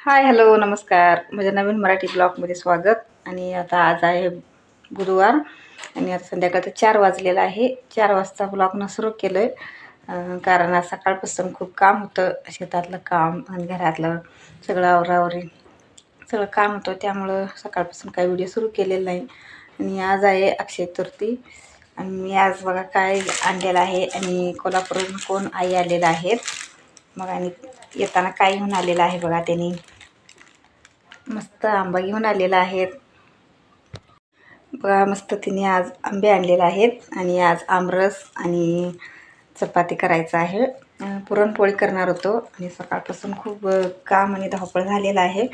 Hi hello नमस्कार. माझ्या नवीन मराठी ब्लॉगमध्ये स्वागत. आणि आता आज आहे बुधवार आणि आता संध्याकाळचं चार वाजलेलं आहे. चार वाजता ब्लॉगनं सुरू केलं आहे कारण आज सकाळपासून खूप काम होतं. शेतातलं काम आणि घरातलं सगळं आवरावरी सगळं काम होतं. त्यामुळं सकाळपासून काही व्हिडिओ सुरू केलेला नाही. आणि आज आहे अक्षय तृती आणि मी आज बघा काय आणलेलं आहे. आणि कोल्हापूरहून कोण आई आलेलं आहेत. मग आणि येताना काय घेऊन आलेलं आहे बघा त्यांनी. मस्त आंबा घेऊन आलेला आहेत. बघा मस्त तिने आज आंबे आणलेले आहेत आणि आज आमरस आणि चपाती करायचं आहे. पुरणपोळी करणार होतो आणि सकाळपासून खूप काम आणि धावपळ झालेलं आहे.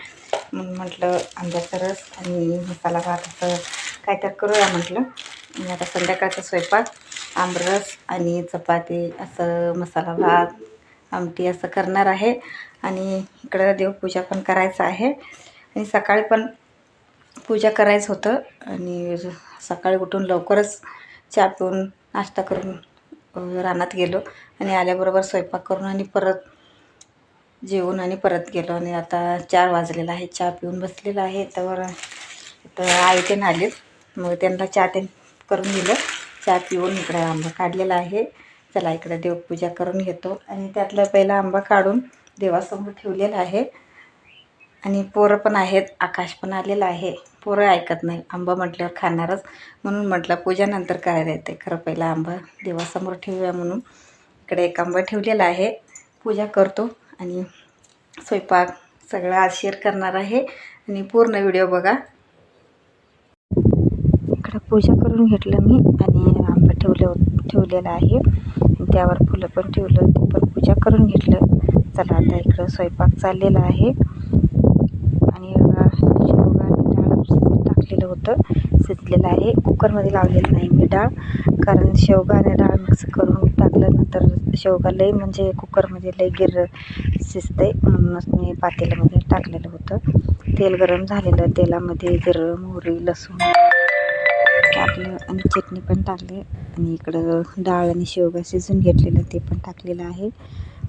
म्हणून म्हटलं आंब्याचा रस आणि मसाला भात असं काय तर करूया म्हटलं. आणि आता संध्याकाळचा स्वयंपाक आमरस आणि चपाती असं मसाला भात आमटी असं करणार आहे. आणि इकडं देवपूजा पण करायचं आहे. आणि सकाळी पण पूजा करायचं होतं. आणि सकाळी उठून लवकरच चहा पिऊन नाश्ता करून रानात गेलो. आणि आल्याबरोबर स्वयंपाक करून आणि परत जेवून आणि परत गेलो. आणि आता चार वाजलेला आहे चहा पिऊन बसलेला आहे. तर तर आई ते आलेत. मग त्यांना चहा ते करून दिलं. चहा पिऊन इकडे आंबा काढलेला आहे. चला इकडे देवपूजा करून घेतो. आणि त्यातला पहिला आंबा काढून देवासमोर ठेवलेला आहे. आणि पोरं पण आहेत आकाश पण आलेलं आहे. पोरं ऐकत नाही. आंबा म्हटल्यावर खाणारच. म्हणून म्हटलं पूजानंतर करायला येते. खरं पहिला आंबा देवासमोर ठेवूया म्हणून. इकडे एक आंबा ठेवलेला आहे. पूजा करतो आणि स्वयंपाक सगळं आज शेअर करणार आहे. आणि पूर्ण व्हिडिओ बघा. इकडं पूजा करून घेतलं मी आणि आंबा ठेवले ठेवलेला आहे. त्यावर फुलं पण ठेवलं. ते पण पूजा करून घेतलं. चला आता इकडं स्वयंपाक चाललेला आहे आणि बघा शेवगा आणि डाळ शिजत होतं. शिजलेलं आहे. कुकरमध्ये लावलेलं नाही मी डाळ. कारण शेवगा आणि डाळ मिक्स करून टाकल्यानंतर शेवगा लई म्हणजे कुकरमध्ये लई गिर शिजते म्हणूनच मी पातेल्यामध्ये टाकलेलं होतं. तेल गरम झालेलं. तेलामध्ये जिरं मोहरी लसूण टाकलं आणि चटणी पण टाकली. आणि इकडं डाळ आणि शेवगा शिजून घेतलेलं ते पण टाकलेलं आहे.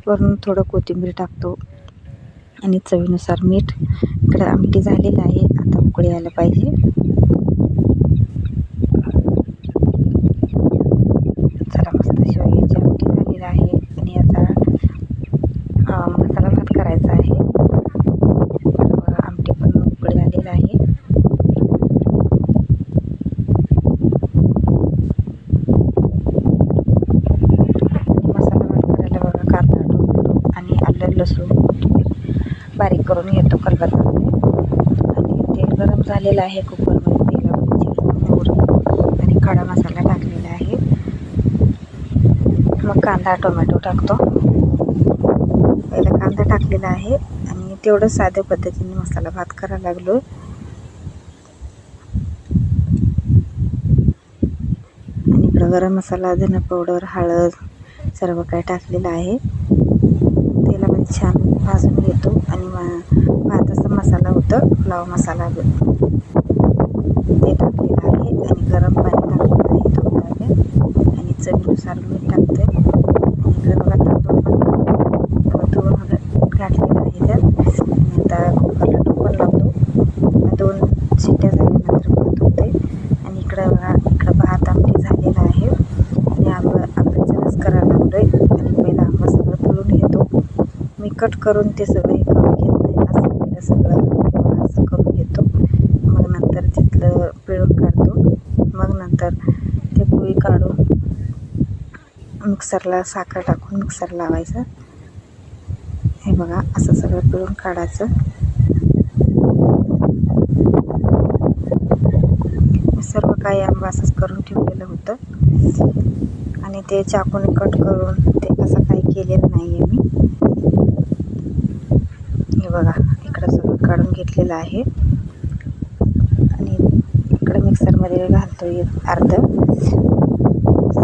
वरून थोडं कोथिंबीर टाकतो. आणि चवीनुसार मीठ. इकडं आमटी झालेलं आहे. आता उकळी आलं पाहिजे चला मस्त शेवग्याची आमटी झालेली आहे आणि आता अं, मसाला भात करायचा आहे बघा, आमटी पण उकळी आलेलं आहे मसाला भात करायला बघा कांदा टोमॅटो आणि आलं लसूण कोथिंबीर बारीक करून घेतो खलबत्त्यामध्ये आणि तेल गरम झालेलं आहे कुकरमध्ये तेलामध्ये जिरं मोहरी आणि खडा मसाला टाकलेला आहे. मग कांदा टोमॅटो टाकतो. पहिला कांदा टाकलेला आहे आणि तेवढं साध्या पद्धतीने मसाला भात करायला लागलो. आणि इकडं गरम मसाला धना पावडर हळद सर्व काही टाकलेलं आहे. छान भाजून घेतो आणि मा भाताचा मसाला होतं पुलाव मसाला ते टाकलेलं आहे आणि गरम पाणी टाकलेलं आहे दोन आणि चवीनुसार मीठ टाकते. आणि इकडे बघा तांदूळ पण धुवून घातलेलं आहे त्यात. आता कुकरला टोपण लावतो. दोन शिट्या झाल्यानंतर भात होते आणि इकडं बघा इकडं भात आमटी झालेला आहे आणि आंबा आंब्याचा रस करायला लागलोय आणि पहिला आंबा सगळं पिळून घेतो मी कट करून ते सगळं हे करून घेत नाही. असं पहिलं सगळं. असं करून घेतो. मग नंतर तिथलं पिळून काढतो. मग नंतर ते पोळी काढून मिक्सरला साखर टाकून मिक्सर लावायचं. हे बघा असं सगळं पिळून काढायचं. सर्व काही आंबा असंच करून ठेवलेलं होतं. आणि ते चाकूने कट करून ते कसं काही केलेलं नाही आहे मी. हे बघा इकडं सगळं काढून घेतलेलं आहे. आणि इकडं मिक्सरमध्ये घालतो एक अर्ध.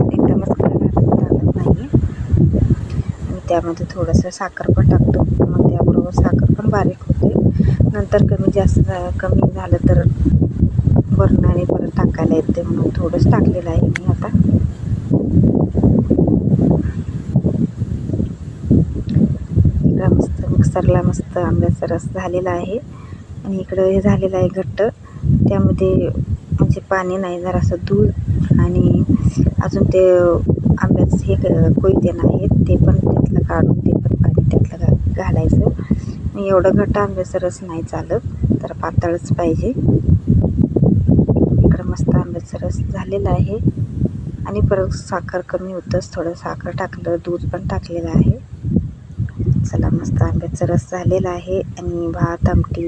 एकदमच लागत नाही आणि त्यामध्ये थोडंसं साखर पण टाकतो. मग त्याबरोबर साखर पण बारीक होते. नंतर कमी जास्त कमी झालं तर वरणाने परत टाकायला येते म्हणून थोडंच टाकलेलं आहे मी आता. इकडं मस्त आंब्याचा रस झालेला आहे. आणि इकडं हे झालेलं आहे घट्ट. त्यामध्ये म्हणजे पाणी नाही जरासं दूध आणि अजून ते आंब्याचं हे कोयते कोयतेन आहेत ते पण त्यातलं काढून ते पण पाणी त्यातलं घा घालायचं. एवढं घट्ट आंब्याचा रस नाही चालत तर पातळच पाहिजे. इकडं मस्त आंब्याचा रस झालेला आहे. आणि परत साखर कमी होतंच थोडं साखर टाकलं दूध पण टाकलेलं आहे. चला मस्त आंब्याचा रस झालेला आहे आणि भात आमटी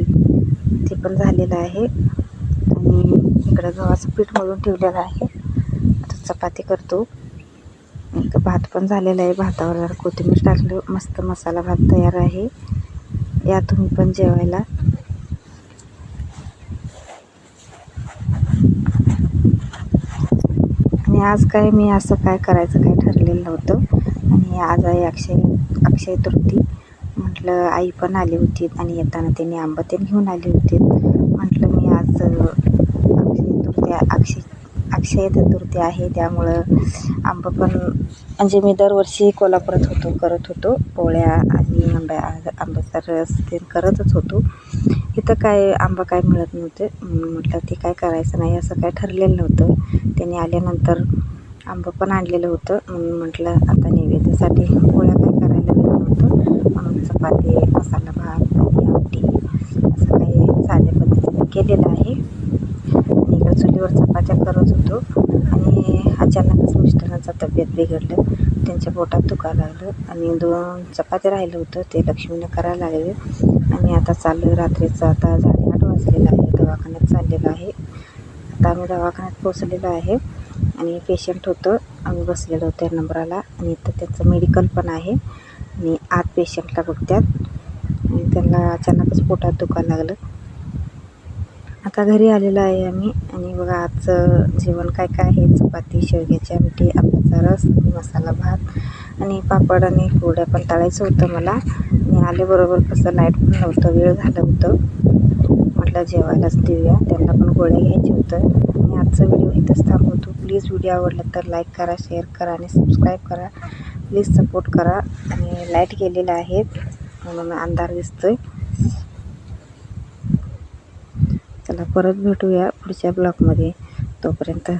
ते पण झालेलं आहे. आणि इकडं गव्हाचं पीठ मळून ठेवलेलं आहे. आता चपाती करतो. भात पण झालेला आहे भातावर जरा कोथिंबीर टाकलं मस्त मसाला भात तयार आहे. या तुम्ही पण जेवायला. आणि आज काय मी असं काय करायचं काय ठरलेलं नव्हतं. आणि आज आहे अक्षय अक्षय तृप्ती म्हटलं आई पण आली होती आणि येताना त्यांनी आंबा ते घेऊन आली होती. म्हटलं मी आज अक्षय तृतीया अक्षय अक्षय चतुर्थी आहे. त्यामुळं आंबा पण म्हणजे मी दरवर्षी कोल्हापुरात होतो करत होतो. पोळ्या आणि आंब्या आंब्याचा रस ते करतच होतो. इथं काय आंबा काय मिळत नव्हते. म्हणून म्हटलं ते काय करायचं नाही. असं काय ठरलेलं नव्हतं. त्यांनी आल्यानंतर आंबं पण आणलेलं होतं. म्हणून म्हटलं आता नैवेद्यासाठी पोळ्या काय करायला वेळ नव्हतं म्हणून चपाती मसाला भात आणि आमटी असं काही साध्या पद्धतीने केलेलं आहे. आणि इकडं चुलीवर चपात्या करत होतो आणि अचानकच मिस्टरांचा तब्येत बिघडलं. त्यांच्या पोटात दुखायला लागलं आणि दोन चपात्या राहिलं होतं ते लक्ष्मीनं करायला लागले. आणि आता चाललं आहे रात्रीचं आता साडेआठ वाजलेलं आहे दवाखान्यात चाललेलं आहे. आता आम्ही दवाखान्यात पोचलेलो आहे आणि पेशंट होतं आम्ही बसलेलो त्या नंबराला. आणि इथं त्याचं मेडिकल पण आहे. आणि आत पेशंटला बघत्यात. आणि त्यांना अचानकच पोटात दुखायला लागलं. आता घरी आलेलो आहे आम्ही. आणि बघा आजचं जेवण काय काय आहे? चपाती शेवग्याची आमटी आंब्याचा रस आणि मसाला भात. आणि पापड आणि पोळ्या पण तळायचं होतं मला. आणि आल्याबरोबर कसं लाइट पण नव्हतं वेळ झालं होतं. म्हटलं जेवायलाच देऊया. त्यांना पण गोळ्या घ्यायचे होतं आणि आजचा व्हिडिओ इथंच थांबवतो. प्लीज व्हिडिओ आवडला तर लाईक करा शेअर करा आणि सबस्क्राईब करा. प्लीज सपोर्ट करा. आणि लाइट गेलेल्या आहेत म्हणून अंधार दिसतोय. चला परत भेटूया पुढच्या ब्लॉगमध्ये. तोपर्यंत